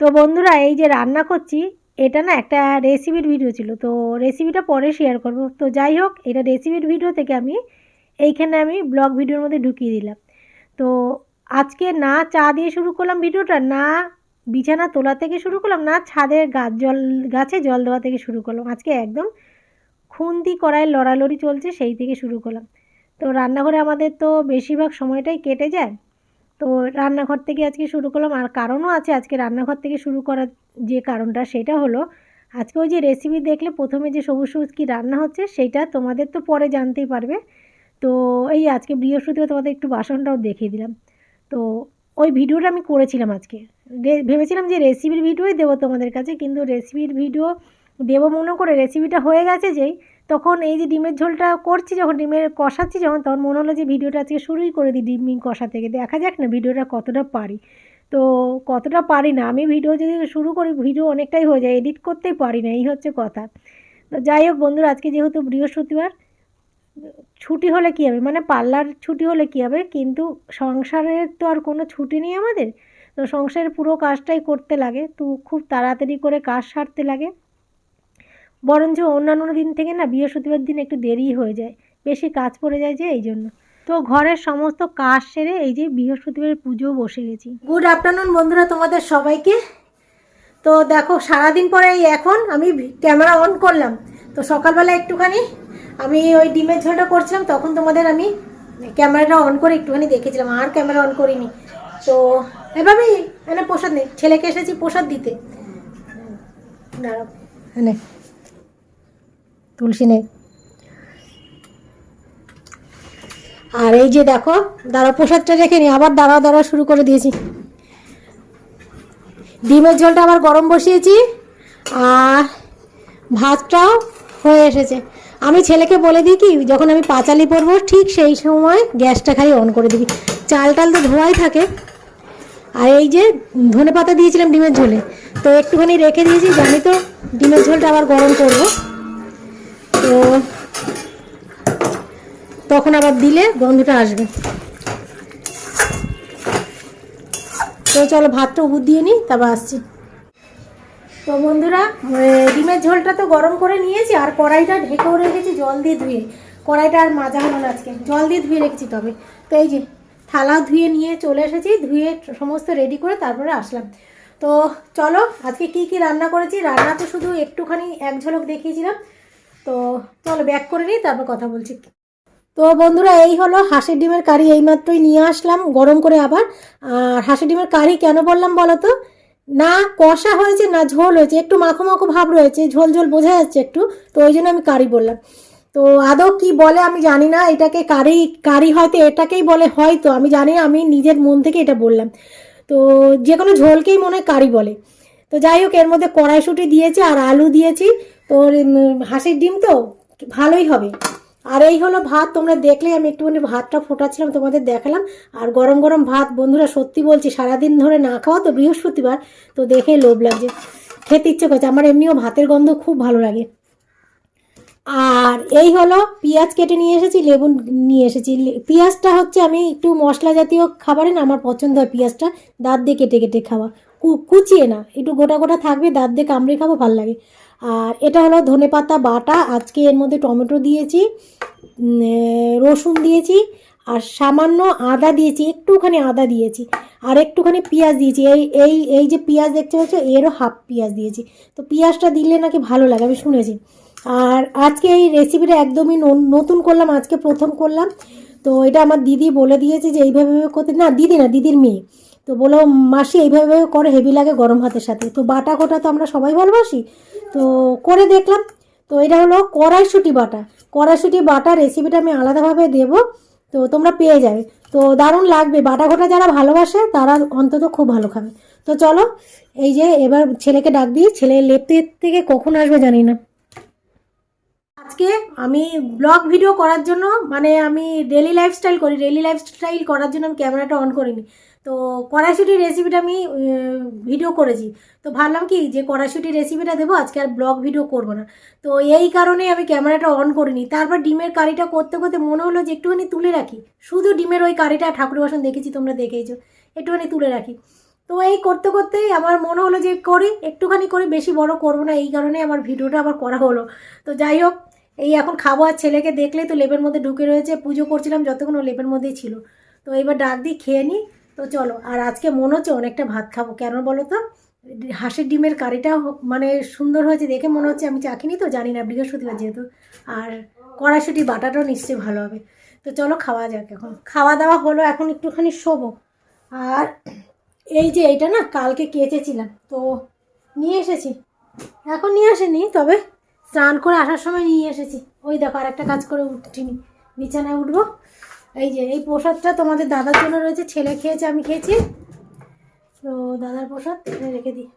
তো বন্ধুরা, এই যে রান্না করছি, এটা না একটা রেসিপির ভিডিও ছিল। তো রেসিপিটা পরে শেয়ার করব। তো যাই হোক, এটা রেসিপির ভিডিও থেকে আমি এইখানে আমি ব্লগ ভিডিওর মধ্যে ঢুকিয়ে দিলাম। তো আজকে না চা দিয়ে শুরু করলাম ভিডিওটা না বিছানা তোলা থেকে শুরু করলাম, না ছাদের গাছ জল, গাছে জল দেওয়া থেকে শুরু করলাম। আজকে একদম খুন্তি কড়াই লড়ালড়ি চলছে, সেই থেকে শুরু করলাম। তো রান্নাঘরে আমাদের তো বেশিরভাগ সময়টাই কেটে যায়। তো রান্নাঘর থেকে আজকে শুরু করলাম। আর কারণও আছে আজকে রান্নাঘর থেকে শুরু করার যে কারণটা, সেটা হলো আজকে ওই যে রেসিপি দেখলে প্রথমে যে সবুজ সবুজ কী রান্না হচ্ছে, সেটা তোমাদের তো পরে জানতেই পারবে। তো এই আজকে বৃহস্পতিবার তোমাদের একটু বাসনটাও দেখিয়ে দিলাম। তো ওই ভিডিওটা আমি করেছিলাম আজকে। ভেবেছিলাম যে রেসিপির ভিডিওই দেবো তোমাদের কাছে, কিন্তু রেসিপির ভিডিও দেবো মনে করে রেসিপিটা হয়ে গেছে যেই তখন এই যে ডিমের ঝোলটা করছি, যখন ডিমের কষাচ্ছি, যখন তখন মনে হলো যে ভিডিওটা আজকে শুরুই করে দিই ডিম কষা থেকে। দেখা যাক না ভিডিওটা কতটা পারি। তো কতটা পারি না, আমি ভিডিও যদি শুরু করি, ভিডিও অনেকটাই হয়ে যায়, এডিট করতেই পারি না, এই হচ্ছে কথা। তো যাই হোক বন্ধুরা, আজকে যেহেতু বৃহস্পতিবার, ছুটি হলে কী হবে? মানে পার্লার ছুটি হলে কী হবে? কিন্তু সংসারের তো আর কোনো ছুটি নেই আমাদের। তো সংসারের পুরো কাজটাই করতে লাগে। তো খুব তাড়াতাড়ি করে কাজ সারতে লাগে। বরঞ্চ অন্যান্য দিন থেকে না বৃহস্পতিবার দিন একটু দেরি হয়ে যায়। বেশি কাজ পড়ে যায় যে এই জন্য তো ঘরের সমস্ত কাজ সেরে এই যে বৃহস্পতিবার পুজো বসে গেছি। গুড আফটারনুন বন্ধুরা তোমাদের সবাইকে। তো দেখো সারাদিন পরে এই এখন আমি ক্যামেরা অন করলাম। তো সকালবেলা একটুখানি আমি ওই ডিমের ঝোলটা করছিলাম তখন তোমাদের আমি ক্যামেরাটা অন করে একটুখানি দেখেছিলাম। আর ক্যামেরা অন করিনি। তো এভাবেই মানে প্রসাদ নেই। ছেলেকে এসেছি প্রসাদ দিতে। দাঁড়াও। এনে। তুলসী নেই। আর এই যে দেখো দাঁড়া প্রসাদটা রেখে নি আবার দাঁড়া দাঁড়া শুরু করে দিয়েছি। ডিমের ঝোলটা আবার গরম বসিয়েছি, আর ভাতটাও হয়ে এসেছে। আমি ছেলেকে বলে দিই কি, যখন আমি পাঁচালি পরবো, ঠিক সেই সময় গ্যাসটা খালি অন করে দিবি। চাল টাল তো ধোয়াই থাকে। আর এই যে ধনে পাতা দিয়েছিলাম ডিমের ঝোলে, তো একটুখানি রেখে দিয়েছি জানি তো ডিমের ঝোলটা আবার গরম করব। তো তখন আবার দিলে গন্ধটা আসবে। তো চলো ভাতটা উবুর দিয়ে নিই, তারপর আসছি। তো বন্ধুরা ডিমের ঝোলটা তো গরম করে নিয়েছি, আর কড়াইটা ঢেকেও রেখেছি জল দিয়ে ধুয়ে। কড়াইটা আর মাজা হলো না আজকে, জল দিয়ে ধুয়ে রেখেছি তবে। তো এই যে থালা ধুয়ে নিয়ে চলে এসেছি, ধুয়ে সমস্ত রেডি করে তারপরে আসলাম। তো চলো, আজকে কি কি রান্না করেছি? রান্না তো শুধু একটুখানি এক ঝলক দেখিয়েছিলাম। তো চলো ব্যাক করে নিই, তারপর কথা বলছি। তো বন্ধুরা, এই হলো হাঁসের ডিমের কারি, এইমাত্রই নিয়ে আসলাম গরম করে আবার। আর হাঁসের ডিমের কারি কেন বললাম বলো তো? না কষা হয়েছে, না ঝোল হয়েছে, একটু মাখো মাখো ভাব রয়েছে, ঝোল ঝোল বোঝা যাচ্ছে একটু, তো ওই জন্য আমি কারি বললাম। তো আদৌ কি বলে আমি জানি না, এটাকে কারি কারি হয়তো এটাকেই বলে, হয়তো, আমি জানি আমি নিজের মন থেকে এটা বললাম। তো যে কোনো ঝোলকেই মনে হয় কারি বলে। তো যাই হোক, এর মধ্যে কড়াইশুঁটি দিয়েছি আর আলু দিয়েছি। তো উম, হাঁসের ডিম তো? ভালোই হবে। আর এই হলো ভাত তোমরা দেখলেই আমি একটুখানি ভাতটা ফোটাচ্ছিলাম তোমাদের দেখালাম। আর গরম গরম ভাত বন্ধুরা সত্যি বলছি সারাদিন ধরে না খাওয়া তো বৃহস্পতিবার তো দেখে লোভ লাগছে। খেতে ইচ্ছে করছে আমার এমনিও ভাতের গন্ধ খুব ভালো লাগে। আর এই হলো পেঁয়াজ কেটে নিয়ে এসেছি লেবু নিয়ে এসেছি। পেঁয়াজটা হচ্ছে আমি একটু মশলা জাতীয় খাবারে না আমার পছন্দ হয় পেঁয়াজটা দাঁত দিয়ে কেটে কেটে খাওয়া। কুচিয়ে না একটু গোটা গোটা থাকবে দাঁত দিয়ে কামড়ে খাব ভালো লাগে। আর এটা হলো ধনেপাতা বাটা। আজকে এর মধ্যে টমেটো দিয়েছি রসুন দিয়েছি, আর সামান্য আদা দিয়েছি, একটুখানি আদা দিয়েছি, আর একটুখানি পেঁয়াজ দিয়েছি। এই এই এই যে পেঁয়াজ দেখতে পাচ্ছ, এরও হাফ পেঁয়াজ দিয়েছি। তো পেঁয়াজটা দিলে নাকি ভালো লাগে, আমি শুনেছি। আর আজকে এই রেসিপিটা একদমই নতুন করলাম, আজকে প্রথম করলাম। তো এটা আমার দিদি বলে দিয়েছে যে এইভাবে করতে না, দিদি না, দিদির মেয়ে। তো বলো মাসি এইভাবে করে হেভি লাগে গরম ভাতের সাথে। তো বাটা কোটা তো আমরা সবাই ভালোবাসি। তো করে দেখলাম। তো এটা হলো কড়াইশুটি বাটা। কড়াইশুটি বাটা রেসিপিটা আমি আলাদাভাবে দেব। তো তোমরা পেয়ে যাবে। তো দারুণ লাগবে। বাটা ঘোটা যারা ভালোবাসে তারা অন্তত খুব ভালো খাবে। তো চলো, এই যে এবার ছেলেকে ডাক দিই। ছেলে লেপতে থেকে কখন আসবে জানি না। আজকে আমি ব্লগ ভিডিও করার জন্য মানে আমি ডেলি লাইফস্টাইল করি। ডেলি লাইফস্টাইল করার জন্য আমি ক্যামেরাটা অন করিনি। তো কড়াইশুটির রেসিপিটা আমি ভিডিও করেছি। তো ভাবলাম কি, যে কড়াইশুটির রেসিপিটা দেবো, আজকে আর ব্লগ ভিডিও করব না। তো এই কারণে আমি ক্যামেরাটা অন করিনি। তারপর ডিমের কারিটা করতে করতে মনে হলো যে একটুখানি তুলে রাখি। শুধু ডিমের ওই কারিটা ঠাকুর বাসন দেখেছি, তোমরা দেখেইছো। একটুখানি তুলে রাখি। তো এই করতে করতেই আমার মনে হলো যে করি, একটুখানি করি, বেশি বড় করব না। এই কারণে আমার ভিডিওটা আবার করা হলো। তো যাই হোক, এই এখন খাব আর ছেলেকে দেখলে তো লেপের মধ্যে ঢুকে রয়েছে। পুজো করছিলাম যতক্ষণ ও লেপের মধ্যেই ছিল। তো এবার ডাক দিয়ে খেয়ে নিই তো চলো, আর আজকে মনে হচ্ছে অনেকটা ভাত খাব। কেন বলো তো? হাঁসের ডিমের কারিটা মানে সুন্দর হয়েছে, দেখে মনে হচ্ছে আমি চাখিনি তো, জানি না, বৃহস্পতিবার যেহেতু। আর কড়াইশুটি, বাটাটাও নিশ্চয়ই ভালো হবে। তো চলো খাওয়া যাক এখন। খাওয়া দাওয়া হলো, এখন একটুখানি শোবো। আর এই যে এইটা না, কালকে কেচেছিলাম, তো নিয়ে এসেছি। এখন নিয়ে আসেনি, তবে স্নান করে আসার সময় নিয়ে এসেছি। ওই দেখো আর একটা কাজ করে উঠিনি। বিছানায় উঠবো এই যে, এই প্রসাদটা তোমাদের দাদার জন্য রয়েছে, ছেলে খেয়েছে, আমি খেয়েছি। তো দাদার প্রসাদ রেখে দিই।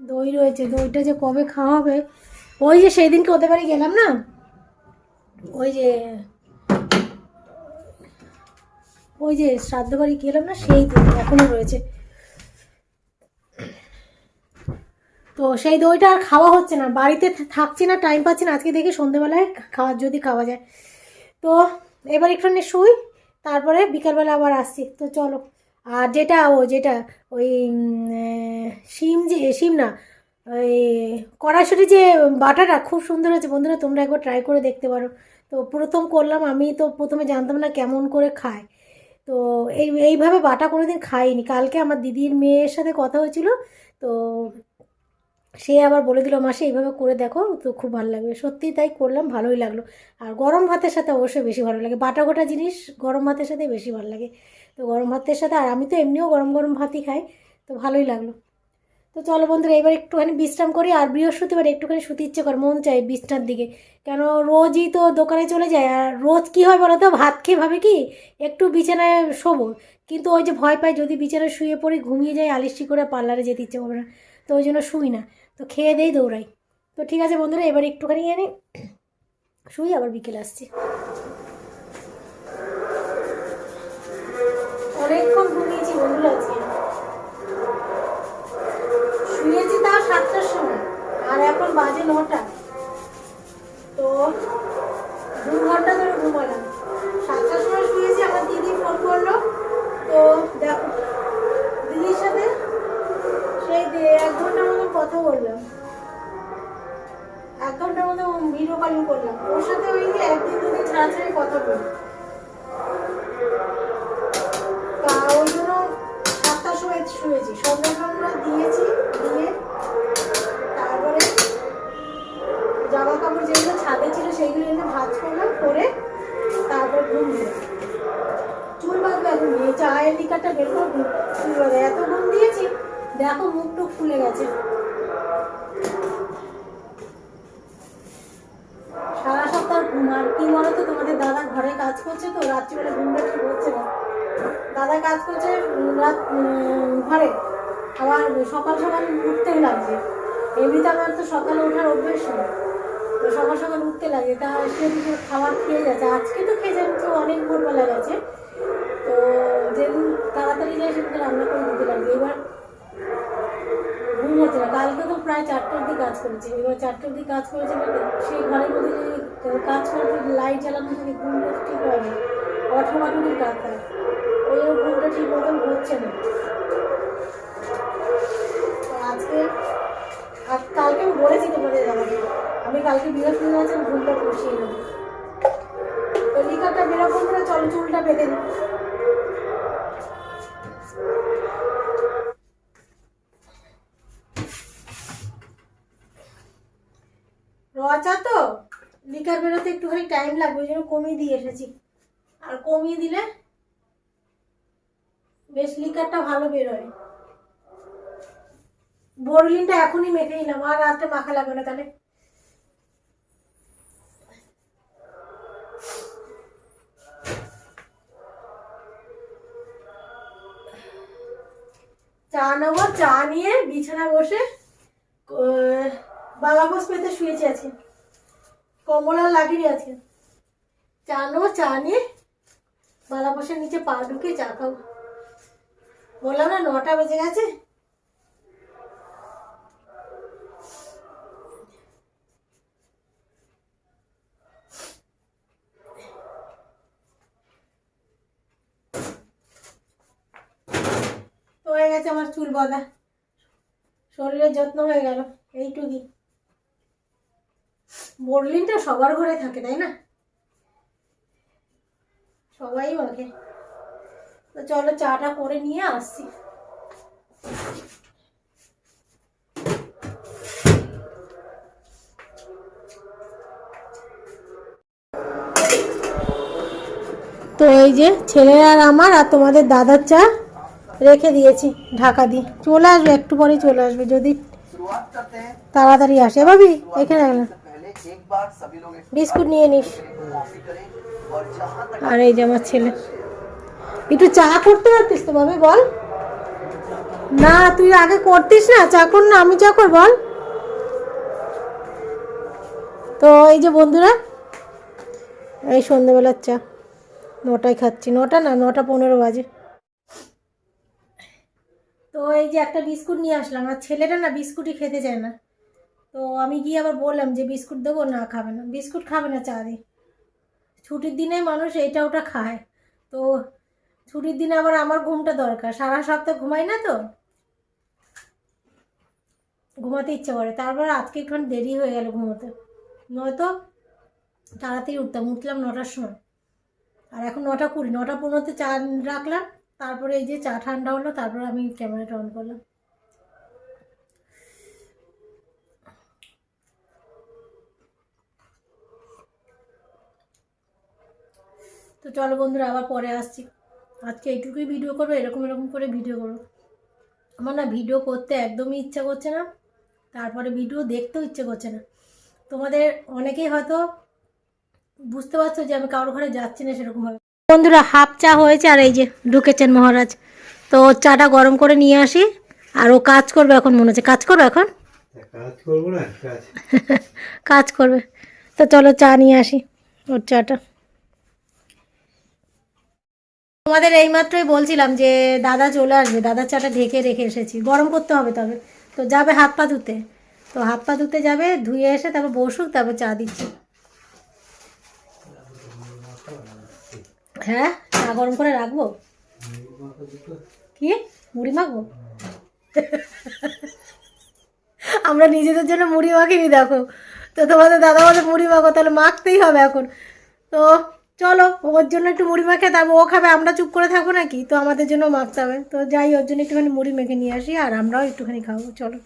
দই রয়েছে, দইটা যে কবে খাওয়া হবে ওই যে সেই দিনকে ওদের বাড়ি গেলাম না, ওই যে ওই যে শ্রাদ্ধ বাড়ি গেলাম না, সেই দই এখনও রয়েছে। তো সেই দইটা আর খাওয়া হচ্ছে না, বাড়িতে থাকছি না টাইম পাচ্ছি না, আজকে দেখি সন্ধেবেলায় খাওয়া, যদি খাওয়া যায়। তো এবার একটুখানি শুই তারপরে বিকালবেলা আবার আসছি। তো চলো, আর যেটা ও যেটা, ওই শিম যে, শিম না, ওই কড়াইশুটি যে বাটাটা খুব সুন্দর হয়েছে। বন্ধুরা, তোমরা একবার ট্রাই করে দেখতে পারো। তো প্রথম করলাম, আমি তো প্রথমে জানতাম না কেমন করে খায়। তো এই, এইভাবে বাটা কোনোদিন খাইনি। কালকে আমার দিদির মেয়ের সাথে কথা হয়েছিল, তো সে আবার বলে দিল, মাসে, এইভাবে করে দেখো, তো খুব ভালো লাগবে। সত্যিই তাই করলাম, ভালোই লাগল। আর গরম ভাতের সাথে অবশ্যই বেশি ভালো লাগে। বাটা গোটা জিনিস গরম ভাতের সাথে বেশি ভালো লাগে। তো গরম ভাতের সাথে, আর আমি তো এমনিও গরম গরম ভাতই খাই, তো ভালোই লাগল। তো চলো বন্ধুরা, এবার একটুখানি বিশ্রাম করি, আর বৃহস্পতিবার একটুখানি শুতে ইচ্ছে করে, মন চাই বিছনার দিকে। কেন রোজই তো দোকানে চলে যায়, আর রোজ কী হয় বলো তো, ভাত খেয়ে ভাবে কি? একটু বিছানায় শোবো। কিন্তু ওই যে ভয় পাই যদি বিছানায় শুয়ে পড়ি, ঘুমিয়ে যাই আলিশি করে পার্লারে যেতে ইচ্ছে করবে না। তো ওই জন্য শুই না। তো খেয়ে দেই দৌড়াই। তো ঠিক আছে বন্ধুরা, এবার একটুখানি আনি শুই, আবার বিকেলে আসছি। অনেকক্ষণ ঘুমিয়েছি বন্ধুরা আজকে। শুয়েছি তাও সাতটার সময়, আর এখন বাজে নটা। তো দু ঘণ্টা ধরে ঘুমালাম। দেখো মুখ ফুলে গেছে। সারা সপ্তাহ ঘুম কি বলো তো তোমাদের দাদা ঘরে কাজ করছে তো, রাত্রিবেলা ঘুমটা ঠিক হচ্ছে না। দাদা কাজ করছে রাত ঘরে। আবার সকাল সকাল উঠতেই লাগছে। এমনিতে আমার তো সকালে ওঠার অভ্যেস নেই। তো সকাল সকাল উঠতে লাগে। তা সে দুপুর খাবার খেয়ে যাচ্ছে। আজকে তো খেয়ে যাচ্ছে অনেক ভোরবেলা গেছে। তো যেদিন তাড়াতাড়ি যায় সেদিন রান্না করে দিতে লাগবে এবার হচ্ছে না। কালকে তো প্রায় চারটে অব্দি কাজ করেছে। এবার চারটে অব্দি কাজ করেছে সেই ঘরের মধ্যে যদি কাজ করতে লাইট জ্বালানো থাকে ঘুমটা ঠিক হয় না অটোমেটিক কাজ হয়। ওই জন্য ঘুমটা ঠিক মতন হচ্ছে না। আজকে আর কালকে আমি বলেছি তোমাদের দাদাকে, আমি কালকে বৃহস্পতিবার আছে ঘুমটা বসিয়ে নেব তো লিকারটা বেরোবো করে চলো চুলটা বেঁধে নিই রচা তো লিকার বেরোতে একটুখানি টাইম লাগবে, ওই জন্য কমিয়ে দিয়ে এসেছি। আর কমিয়ে দিলে বেশ লিকারটা ভালো বেরোয়। বোরলিনটা এখনই মেখে নিলাম, আর রাতে মাখা লাগবে না তাহলে। চা নেব, চা নিয়ে বিছানায় বসে বালাপোষ পেতে শুয়েছি আজকে কম্বল আর লাগিনি আজকে চা নিয়ে বালাপোষের নিচে পা ঢুকে চা খাব। বললাম না, নটা বেজে গেছে। হয়ে গেছে আমার চুল বাঁধা। শরীরের যত্ন হয়ে গেল, এইটুকুই। বোরলিনটা সবার ঘরে থাকে তাই না? সবাই মাখে তো চলো চাটা করে নিয়ে আসছি। তো এই যে ছেলে আর আমার আর তোমাদের দাদার চা রেখে দিয়েছি ঢাকা দিয়ে। চলে আসবে একটু পরে চলে আসবে যদি তাড়াতাড়ি আসে। ভাবি এখানে বিস্কুট নিয়ে নিস আর এই যে আমার ছেলে একটু চা করতে পারতিস তো ভাবে বল না তুই আগে করতিস না চা কর না আমি চা কর বল তো এই যে বন্ধুরা এই সন্ধ্যেবেলার চা নটায় খাচ্ছি নটা না নটা পনেরো বাজে। তো এই যে একটা বিস্কুট নিয়ে আসলাম আর ছেলেটা না বিস্কুটই খেতে চায় না। তো আমি গিয়ে আবার বললাম যে বিস্কুট দেবো, না খাবে না। বিস্কুট খাবে না চা দিয়ে ছুটির দিনে মানুষ এইটা ওটা খায়। তো ছুটির দিনে আবার আমার ঘুমটা দরকার। সারা সপ্তাহ ঘুমাই না তো। ঘুমাতে ইচ্ছে করে। তারপর আজকে একটু দেরি হয়ে গেল ঘুমোতে। নয়তো তাড়াতাড়ি উঠতাম। উঠলাম নটার সময়। আর এখন নটা কুড়ি। নটা পনেরোতে চা রাখলাম। তারপরে এই যে চা ঠান্ডা হলো, তারপরে আমি ক্যামেরাটা অন করলাম। তো চলো বন্ধুরা আবার পরে আসছি। আজকে এইটুকুই ভিডিও করব এরকম এরকম করে ভিডিও করব। আমার না ভিডিও করতে একদমই ইচ্ছা করছে না তারপরে ভিডিও দেখতেও ইচ্ছে করছে না। তোমাদের অনেকেই হয়তো বুঝতে পারছ যে আমি কারোর ঘরে যাচ্ছি না সেরকমভাবে। বন্ধুরা হাফ চা হয়েছে আর এই যে ঢুকেছেন মহারাজ। তো ওর চাটা গরম করে নিয়ে আসি আর ও কাজ করবে এখন মনে হচ্ছে। কাজ করবে এখন? কাজ। কাজ করবে। তো চলো চা নিয়ে আসি ওর চাটা। তোমাদের এইমাত্রই বলছিলাম যে দাদা চলে আসবে, দাদার চাটা ঢেকে রেখে এসেছি। গরম করতে হবে তবে। তো যাবে হাত পা ধুতে। তো হাত পা ধুতে যাবে, ধুয়ে এসে তারপর বসুক, তারপর চা দিচ্ছি। হ্যাঁ? চা গরম করে রাখব? কি? মুড়ি মাখবো? আমরা নিজেদের জন্য মুড়ি মাখিনি, দেখো। তো তোমাদের দাদা বলে মুড়ি মাখো, তাহলে মাখতেই হবে এখন। তো চলো, ওর জন্য একটু মুড়ি মেখে তারপর ও খাবে, আমরা চুপ করে থাকব নাকি? তো আমাদের জন্য মাখতে হবে। তো যাই, ওর জন্য একটুখানি মুড়ি মেখে নিয়ে আসি, আর আমরাও একটুখানি খাব, চলো।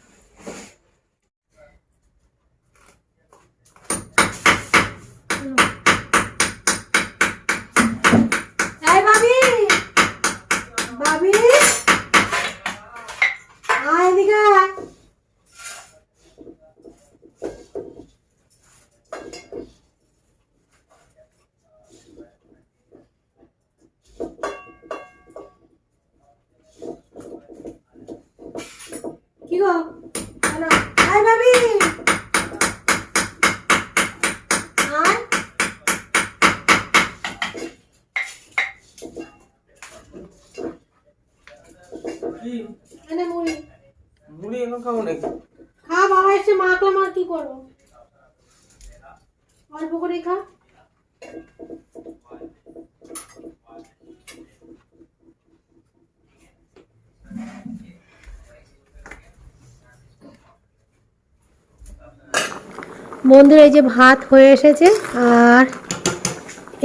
ఇగో అలా. Hi Bobby. বন্ধুরা, এই যে ভাত হয়ে এসেছে, আর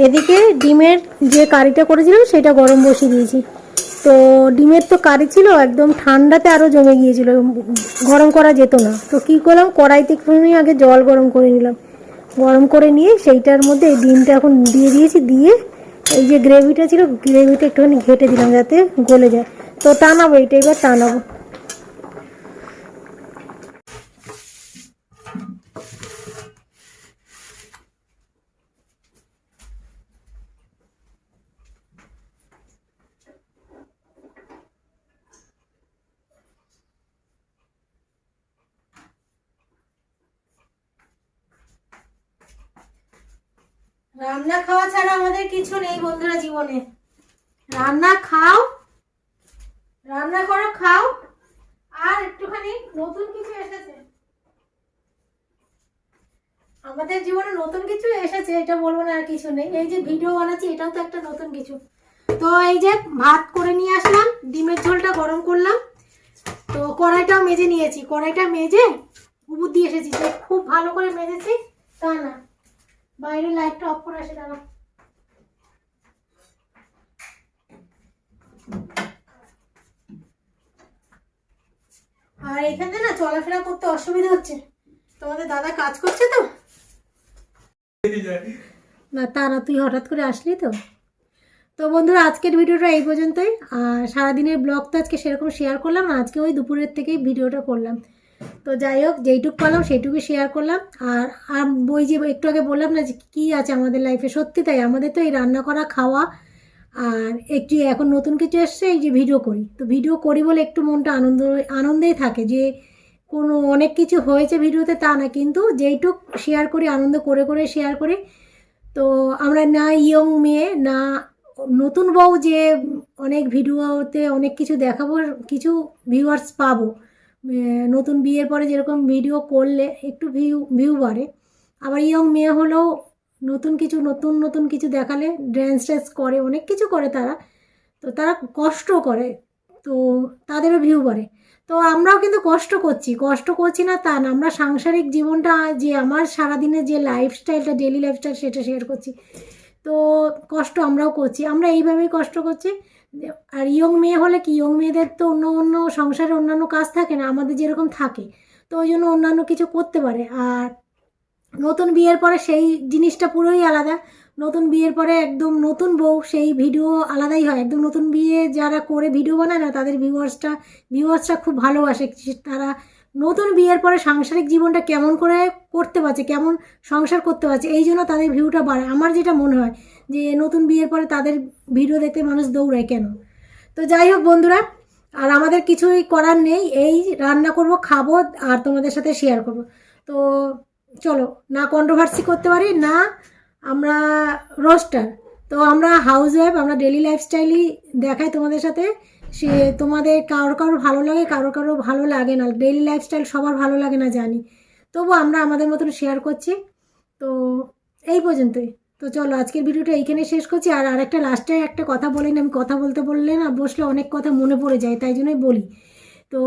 এদিকে ডিমের যে কারিটা করেছিলাম, সেটা গরম বসিয়ে দিয়েছি। তো ডিমের তো কারি ছিল, একদম ঠান্ডাতে আরও জমে গিয়েছিল, গরম করা যেত না। তো কী করলাম, কড়াইতে একটুখানি আগে জল গরম করে নিলাম। গরম করে নিয়ে সেইটার মধ্যে এই ডিমটা এখন দিয়ে দিয়েছি, দিয়ে এই যে গ্রেভিটা ছিল গ্রেভিটা একটুখানি ঘেটে দিলাম যাতে গলে যায়। তো টানাবো, এটা এবার টানাবো। রান্না খাওয়া ছাড়া আমাদের কিছু নেই বন্ধুরা জীবনে। রান্না খাও, রান্না করো, খাও, আর একটুখানি নতুন কিছু এসেছে। আমাদের জীবনে নতুন কিছু এসেছে, এটা বলব না আর কিছু নেই। এই যে ভিডিও বানাচ্ছি, এটাও তো একটা নতুন কিছু। তো এই যে ভাত করে নিয়ে আসলাম, ডিমের ঝোলটা গরম করলাম। তো কড়াইটাও মেজে নিয়েছি। কড়াইটা মেজে উবুর দিয়ে এসেছি। যে খুব ভালো করে মেজেছি, তা না। বাইরে লাইটটা অফ করে আসে দাঁড়া আর এখানে না চলাফেরা করতে অসুবিধা হচ্ছে। তোমাদের দাদা কাজ করছে তো? না তা না তুই হঠাৎ করে আসলি তো? তো বন্ধুরা, আজকের ভিডিওটা এই পর্যন্তই। আর সারাদিনের ব্লগ তো আজকে সেরকম শেয়ার করলাম আজকে ওই দুপুরের থেকেই ভিডিওটা করলাম। তো যাই হোক, যেইটুক পারলাম, সেইটুকু শেয়ার করলাম। আর আর বই যে একটু আগে বললাম না যে কী আছে আমাদের লাইফে সত্যি তাই, আমাদের তো এই রান্না করা, খাওয়া আর একটি এখন নতুন কিছু এসছে, এই যে ভিডিও করি। তো ভিডিও করি বলে একটু মনটা আনন্দ, আনন্দেই থাকে যে কোনো অনেক কিছু হয়েছে ভিডিওতে তা না, কিন্তু যেইটুক শেয়ার করি, আনন্দ করে করে শেয়ার করি। তো আমরা না ইয়ং মেয়ে, না নতুন বউ যে অনেক ভিডিওতে অনেক কিছু দেখাবো, কিছু ভিউয়ার্স পাবো। নতুন বিয়ের পরে যেরকম ভিডিও করলে একটু ভিউ ভিউ বাড়ে। আবার ইয়ং মেয়ে হলেও নতুন কিছু, নতুন নতুন কিছু দেখালে ড্যান্স ট্যান্স করে, অনেক কিছু করে তারা। তো তারা কষ্ট করে, তো তাদেরও ভিউ বাড়ে। তো আমরাও কিন্তু কষ্ট করছি কষ্ট করছি না তা না। আমরা সাংসারিক জীবনটা, যে আমার সারাদিনের যে লাইফস্টাইলটা ডেলি লাইফস্টাইল সেটা শেয়ার করছি। তো কষ্ট আমরাও করছি। আমরা এইভাবেই কষ্ট করছি। আর ইয়ং মেয়ে হলে কি? ইয়ং মেয়েদের তো অন্য অন্য সংসারে অন্যান্য কাজ থাকে না, আমাদের যেরকম থাকে, তো ওই জন্য অন্যান্য কিছু করতে পারে। আর নতুন বিয়ের পরে সেই জিনিসটা পুরোই আলাদা। নতুন বিয়ের পরে একদম নতুন বউ, সেই ভিডিও আলাদাই হয়। একদম নতুন বিয়ে যারা করে ভিডিও বানায় না, তাদের ভিউয়ার্সটা ভিউয়ার্সটা খুব ভালোবাসে। তারা নতুন বিয়ের পরে সাংসারিক জীবনটা কেমন করে করতে পারছে, কেমন সংসার করতে পারছে, এই জন্য তাদের ভিউটা বাড়ে। আমার যেটা মনে হয় যে নতুন বিয়ের পরে তাদের ভিডিও দেখতে মানুষ দৌড়ায় কেন? তো যাই হোক বন্ধুরা, আর আমাদের কিছুই করার নেই। এই রান্না করব, খাব, আর তোমাদের সাথে শেয়ার করব। তো চলো, না কন্ট্রোভার্সি করতে পারি, না আমরা রোস্টার তো আমরা হাউস ওয়াইফ আমরা ডেলি লাইফস্টাইলই দেখাই তোমাদের সাথে। সে তোমাদের কারোর কারোর ভালো লাগে, কারোর কারোর ভালো লাগে না। ডেলি লাইফস্টাইল সবার ভালো লাগে না, জানি। তবু আমরা আমাদের মতন শেয়ার করছি। তো এই পর্যন্তই। তো চলো, আজকের ভিডিওটা এইখানে শেষ করছি। আর আরেকটা লাস্টে একটা কথা বলি না, আমি কথা বলতে বললে না, বসলে অনেক কথা মনে পড়ে যায়, তাই জন্যই বলি। তো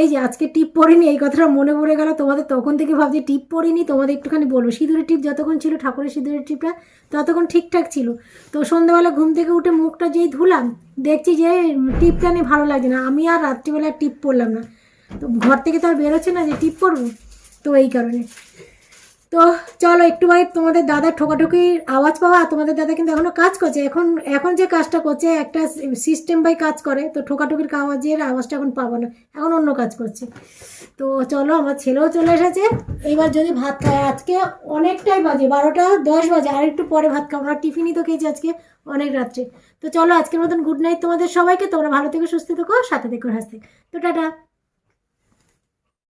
এই যে আজকে টিপ পড়িনি এই কথাটা মনে পড়ে গেল, তোমাদের তখন থেকে ভাবছি টিপ পড়িনি তোমাদের একটুখানি বলব। সিঁদুরের টিপ যতক্ষণ ছিল, ঠাকুরের সিঁদুরের টিপটা ততক্ষণ ঠিকঠাক ছিল। তো সন্ধ্যাবেলা ঘুম থেকে উঠে মুখটা যেই ধুলাম, দেখছি যে টিপটা নিয়ে ভালো লাগছে না। আমি আর রাত্রিবেলা টিপ পরলাম না। তো ঘর থেকে তো আর বেরোচ্ছে না যে টিপ পরবো তো এই কারণে। তো চলো একটু বারে তোমাদের দাদা ঠোকাঠুকির আওয়াজ পাওয়া, আর তোমাদের দাদা কিন্তু এখনও কাজ করছে। এখন এখন যে কাজটা করছে, একটা সিস্টেম বাই কাজ করে, তো ঠোকাঠুকির আওয়াজের আওয়াজটা এখন পাবো না। এখন অন্য কাজ করছে। তো চলো, আমার ছেলেও চলে এসেছে। এবার যদি ভাত খায়, আজকে অনেকটাই বাজে, বারোটা দশ বাজে, আর একটু পরে ভাত খাব। আমরা টিফিনই তো খেয়েছি আজকে অনেক রাত্রে। তো চলো, আজকের মতন গুড নাইট তোমাদের সবাইকে। তোমরা ভালো থেকে, সুস্থ থেকো, সাথে থেকো, হাসতে। তো টাটা।